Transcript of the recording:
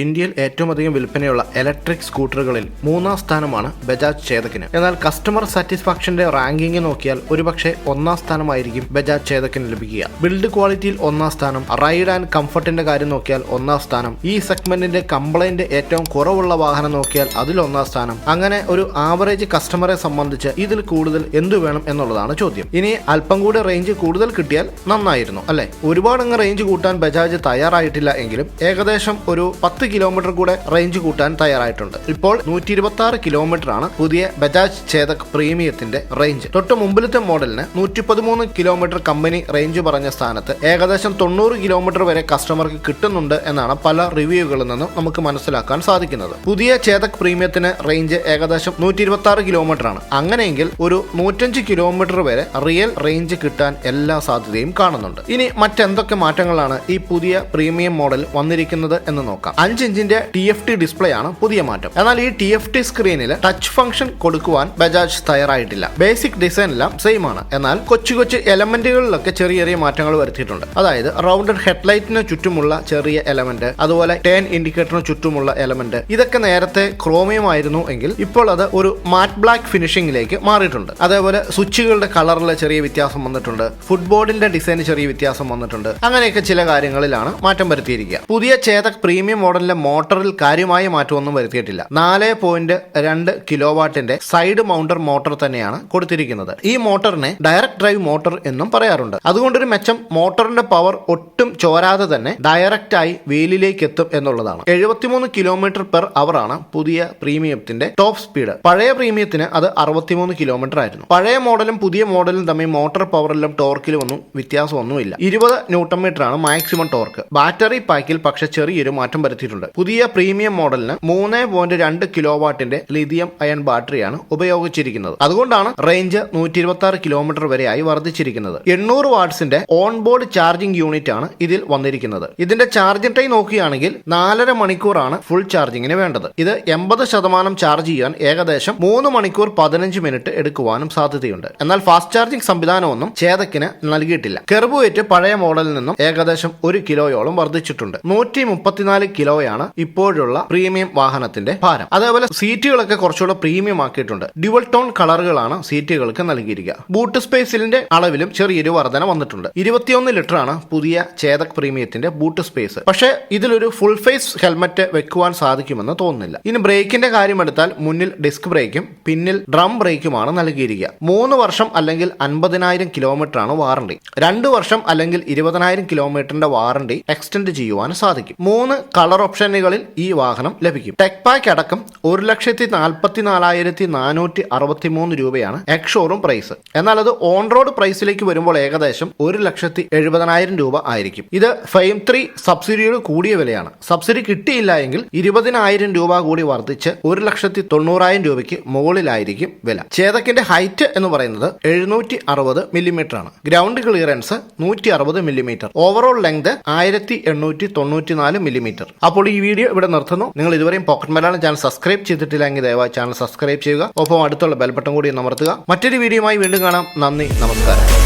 ഇന്ത്യയിൽ ഏറ്റവും അധികം വിൽപ്പനയുള്ള ഇലക്ട്രിക് സ്കൂട്ടറുകളിൽ മൂന്നാം സ്ഥാനമാണ് ബജാജ് ചേതക്കിന് എന്നാൽ കസ്റ്റമർ സാറ്റിസ്ഫാക്ഷന്റെ റാങ്കിങ് നോക്കിയാൽ ഒരുപക്ഷെ ഒന്നാം സ്ഥാനമായിരിക്കും ബജാജ് ചേതക്കിന് ലഭിക്കുക. ബിൽഡ് ക്വാളിറ്റിയിൽ ഒന്നാം സ്ഥാനം റൈഡ് ആൻഡ് കംഫർട്ടിന്റെ കാര്യം നോക്കിയാൽ ഒന്നാം സ്ഥാനം ഈ സെഗ്മെന്റിന്റെ കംപ്ലൈന്റ് ഏറ്റവും കുറവുള്ള വാഹനം നോക്കിയാൽ അതിൽ ഒന്നാം സ്ഥാനം. അങ്ങനെ ഒരു ആവറേജ് കസ്റ്റമറെ സംബന്ധിച്ച് ഇതിൽ കൂടുതൽ എന്തു വേണം എന്നുള്ളതാണ് ചോദ്യം. ഇനി അല്പം കൂടി റേഞ്ച് കൂടുതൽ കിട്ടിയാൽ നന്നായിരുന്നു അല്ലെ? ഒരുപാട് അങ്ങ് റേഞ്ച് കൂട്ടാൻ ബജാജ് തയ്യാറായിട്ടില്ല എങ്കിലും ഏകദേശം ഒരു പത്ത് കിലോമീറ്റർ കൂടെ റേഞ്ച് കൂട്ടാൻ തയ്യാറായിട്ടുണ്ട്. ഇപ്പോൾ നൂറ്റി ഇരുപത്തി ആറ് കിലോമീറ്റർ ആണ് പുതിയ ബജാജ് ചേതക് പ്രീമിയത്തിന്റെ റേഞ്ച് തൊട്ട് മുമ്പിലത്തെ മോഡലിന് നൂറ്റി പതിമൂന്ന് കിലോമീറ്റർ കമ്പനി റേഞ്ച് പറഞ്ഞ സ്ഥാനത്ത് ഏകദേശം തൊണ്ണൂറ് കിലോമീറ്റർ വരെ കസ്റ്റമർക്ക് കിട്ടുന്നുണ്ട് എന്നാണ് പല റിവ്യൂകളിൽ നിന്നും നമുക്ക് മനസ്സിലാക്കാൻ സാധിക്കുന്നത്. പുതിയ ചേതക് പ്രീമിയത്തിന് റേഞ്ച് ഏകദേശം നൂറ്റി ഇരുപത്തി ആറ് കിലോമീറ്റർ ആണ് അങ്ങനെയെങ്കിൽ ഒരു നൂറ്റഞ്ച് കിലോമീറ്റർ വരെ റിയൽ റേഞ്ച് കിട്ടാൻ എല്ലാ സാധ്യതയും കാണുന്നുണ്ട്. ഇനി മറ്റെന്തൊക്കെ മാറ്റങ്ങളാണ് ഈ പുതിയ പ്രീമിയം മോഡൽ വന്നിരിക്കുന്നത് എന്ന് നോക്കാം. അഞ്ച് ഇഞ്ചിന്റെ ടി എഫ് ടി ഡിസ്പ്ലേ ആണ് പുതിയ മാറ്റം. എന്നാൽ ഈ ടി എഫ് ടി സ്ക്രീനിൽ ടച്ച് ഫംഗ്ഷൻ കൊടുക്കുവാൻ ബജാജ് തയ്യാറായിട്ടില്ല. ബേസിക് ഡിസൈൻ എല്ലാം സെയിം ആണ്. എന്നാൽ കൊച്ചു കൊച്ചു എലമെന്റുകളിലൊക്കെ ചെറിയ ചെറിയ മാറ്റങ്ങൾ വരുത്തിയിട്ടുണ്ട്. അതായത് റൗണ്ടഡ് ഹെഡ്ലൈറ്റിന് ചുറ്റുമുള്ള ചെറിയ എലമെന്റ് അതുപോലെ ടേൺ ഇൻഡിക്കേറ്ററിന് ചുറ്റുമുള്ള എലമെന്റ് ഇതൊക്കെ നേരത്തെ ക്രോമിയം ആയിരുന്നു എങ്കിൽ ഇപ്പോൾ അത് ഒരു മാറ്റ് ബ്ലാക്ക് ഫിനിഷിംഗിലേക്ക് മാറിയിട്ടുണ്ട്. അതേപോലെ സ്വിച്ചുകളുടെ കളറിൽ ചെറിയ വ്യത്യാസം വന്നിട്ടുണ്ട്. ഫുട്ബോർഡിന്റെ ഡിസൈന് ചെറിയ വ്യത്യാസം വന്നിട്ടുണ്ട്. അങ്ങനെയൊക്കെ ചില കാര്യങ്ങളിലാണ് മാറ്റം വരുത്തിയിരിക്കുക. പുതിയ ചേതക് പ്രീമിയം മോഡലിലെ മോട്ടറിൽ കാര്യമായ മാറ്റമൊന്നും വരുത്തിയിട്ടില്ല. നാല് പോയിന്റ് രണ്ട് കിലോ വാട്ടിന്റെ സൈഡ് മൗണ്ടർ മോട്ടോർ തന്നെയാണ് കൊടുത്തിരിക്കുന്നത്. ഈ മോട്ടറിനെ ഡയറക്ട് ഡ്രൈവ് മോട്ടോർ എന്നും പറയാറുണ്ട്. അതുകൊണ്ടൊരു മെച്ചം മോട്ടറിന്റെ പവർ ഒട്ടും ചോരാതെ തന്നെ ഡയറക്റ്റ് ആയി വീലിലേക്ക് എത്തും എന്നുള്ളതാണ്. എഴുപത്തിമൂന്ന് കിലോമീറ്റർ പെർ അവർ ആണ് പുതിയ പ്രീമിയത്തിന്റെ ടോപ്പ് സ്പീഡ്. പഴയ പ്രീമിയത്തിന് അത് അറുപത്തിമൂന്ന് കിലോമീറ്റർ ആയിരുന്നു. പഴയ മോഡലും പുതിയ മോഡലും തമ്മിൽ മോട്ടോർ പവറിലും ടോർക്കിലും ഒന്നും വ്യത്യാസമൊന്നുമില്ല. ഇരുപത് ന്യൂട്ടൺ മീറ്റർ ആണ് മാക്സിമം ടോർക്ക്. ബാറ്ററി പാക്കിൽ പക്ഷെ ചെറിയൊരു മാറ്റം വരുത്തിയിട്ടുണ്ട്. പുതിയ പ്രീമിയം മോഡലിന് മൂന്ന് പോയിന്റ് രണ്ട് കിലോ വാട്ടിന്റെ ലിഥിയം അയൺ ബാറ്ററിയാണ് ഉപയോഗിച്ചിരിക്കുന്നത്. അതുകൊണ്ടാണ് റേഞ്ച് നൂറ്റി ഇരുപത്തി ആറ് കിലോമീറ്റർ വരെയായി വർദ്ധിച്ചിരിക്കുന്നത്. എണ്ണൂറ് വാട്ട്സിന്റെ ഓൺ ബോർഡ് ചാർജിംഗ് യൂണിറ്റ് ആണ് ഇതിൽ വന്നിരിക്കുന്നത്. ഇതിന്റെ ചാർജിംഗ് ടൈം നോക്കുകയാണെങ്കിൽ നാലര മണിക്കൂറാണ് ഫുൾ ചാർജിങ്ങിന് വേണ്ടത്. ഇത് എൺപത് ശതമാനം ചാർജ് ചെയ്യാൻ ഏകദേശം മൂന്ന് മണിക്കൂർ പതിനഞ്ച് മിനിറ്റ് എടുക്കുവാനും സാധ്യതയുണ്ട്. എന്നാൽ ഫാസ്റ്റ് ചാർജിംഗ് സംവിധാനമൊന്നും ചേതക്കിന് നൽകിയിട്ടില്ല. കെർബുവേറ്റ് പഴയ മോഡലിൽ നിന്നും ഏകദേശം ഒരു കിലോയോളം വർദ്ധിച്ചിട്ടുണ്ട്. നൂറ്റി മുപ്പത്തിനാല് കിലോയാണ് ഇപ്പോഴുള്ള പ്രീമിയം വാഹനത്തിന്റെ ഭാരം. അതേപോലെ സീറ്റുകളൊക്കെ കുറച്ചുകൂടെ പ്രീമിയം ആക്കിയിട്ടുണ്ട് ഡ്യുവൽ ടോൺ കളറുകളാണ് സീറ്റുകൾക്ക് നൽകിയിരിക്കുക. ബൂട്ട് സ്പേസിന്റെ അളവിലും ചെറിയൊരു വർധന വന്നിട്ടുണ്ട്. ഇരുപത്തിയൊന്ന് ലിറ്റർ ആണ് പുതിയ ചേതക് പ്രീമിയത്തിന്റെ ബൂട്ട് സ്പേസ് പക്ഷേ ഇതിലൊരു ഫുൾ ഫേസ് ഹെൽമറ്റ് വെക്കുവാൻ സാധിക്കുമെന്ന് തോന്നുന്നില്ല. ഇനി ബ്രേക്കിന്റെ കാര്യം എടുത്താൽ മുന്നിൽ ഡിസ്ക് ബ്രേക്കും പിന്നിൽ ഡ്രം ബ്രേക്കുമാണ് നൽകിയിരിക്കുക. മൂന്ന് വർഷം അല്ലെങ്കിൽ അൻപതിനായിരം കിലോമീറ്റർ ആണ് വാറണ്ടി രണ്ട് വർഷം അല്ലെങ്കിൽ ഇരുപതിനായിരം കിലോമീറ്ററിന്റെ വാറണ്ടി എക്സ്റ്റെൻഡ് ചെയ്യുവാൻ സാധിക്കും. മൂന്ന് കളർ ഓപ്ഷനുകളിൽ ഈ വാഹനം ലഭിക്കും. ടെക് പാക്ക് അടക്കം ഒരു ലക്ഷത്തി നാൽപ്പത്തി നാലായിരത്തി നാനൂറ്റി അറുപത്തി മൂന്ന് രൂപയാണ് എക്സ് പ്രൈസ് എന്നാൽ അത് ഓൺ റോഡ് പ്രൈസിലേക്ക് വരുമ്പോൾ ഏകദേശം ഒരു ലക്ഷത്തി എഴുപതിനായിരം രൂപ ആയിരിക്കും. ഇത് ഫെയിം ത്രീ സബ്സിഡിയോട് കൂടിയ വിലയാണ്. സബ്സിഡി കിട്ടിയില്ല എങ്കിൽ ഇരുപതിനായിരം രൂപ കൂടി വർദ്ധിച്ച് ഒരു ലക്ഷത്തി തൊണ്ണൂറായിരം രൂപയ്ക്ക് മുകളിലായിരിക്കും വില. ചേതക്കിന്റെ ഹൈറ്റ് എന്ന് പറയുന്നത് എഴുന്നൂറ്റി അറുപത് മില്ലിമീറ്റർ ആണ്. ഗ്രൗണ്ട് ക്ലിയറൻസ് നൂറ്റി അറുപത് മില്ലിമീറ്റർ ഓവറോൾ ലെങ്ത് ആയിരത്തി എണ്ണൂറ്റി തൊണ്ണൂറ്റി നാല് മില്ലിമീറ്റർ അപ്പോൾ ഈ വീഡിയോ ഇവിടെ നിർത്തുന്നു. നിങ്ങൾ ഇതുവരെയും പോക്കറ്റ് മലയാളം ചാനൽ സബ്സ്ക്രൈബ് ചെയ്തിട്ടില്ലെങ്കിൽ ദയവായി ചാനൽ സബ്സ്ക്രൈബ് ചെയ്യുക. ഒപ്പം അടുത്തുള്ള ബെൽബട്ടൺ കൂടി അമർത്തുക. മറ്റൊരു വീഡിയോയുമായി വീണ്ടും കാണാം. നന്ദി. നമസ്കാരം.